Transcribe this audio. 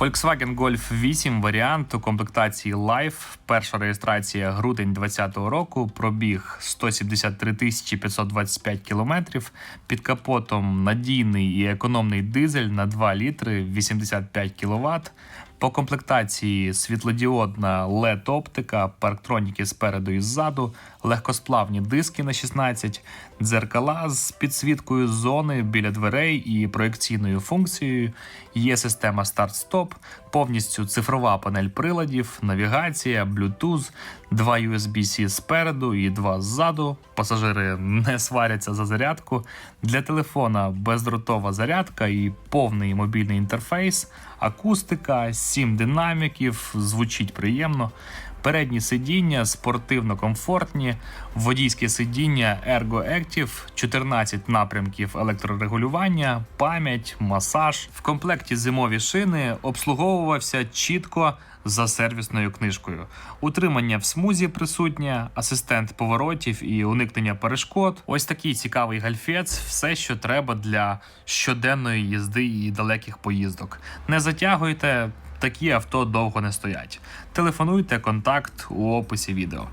Volkswagen Golf 8 варіант у комплектації Life. Перша реєстрація грудень 2020 року. Пробіг 173 тисячі 525 кілометрів. Під капотом надійний і економний дизель на 2 літри 85 кВт. По комплектації світлодіодна LED оптика, парктроніки спереду і ззаду, легкосплавні диски на 16, дзеркала з підсвіткою зони біля дверей і проекційною функцією. Є система старт-стоп, повністю цифрова панель приладів, навігація, Bluetooth, два USB-C спереду і два ззаду. Пасажири не сваряться за зарядку. Для телефона бездротова зарядка і повний мобільний інтерфейс, акустика, 7 динаміків, звучить приємно. Передні сидіння спортивно комфортні, водійське сидіння Ergo Active, 14 напрямків електрорегулювання, пам'ять, масаж. В комплекті зимові шини обслуговувався чітко за сервісною книжкою. Утримання в смузі присутнє, асистент поворотів і уникнення перешкод. Ось такий цікавий гальфець, все, що треба для щоденної їзди і далеких поїздок. Не затягуйте. Такі авто довго не стоять. Телефонуйте, контакт у описі відео.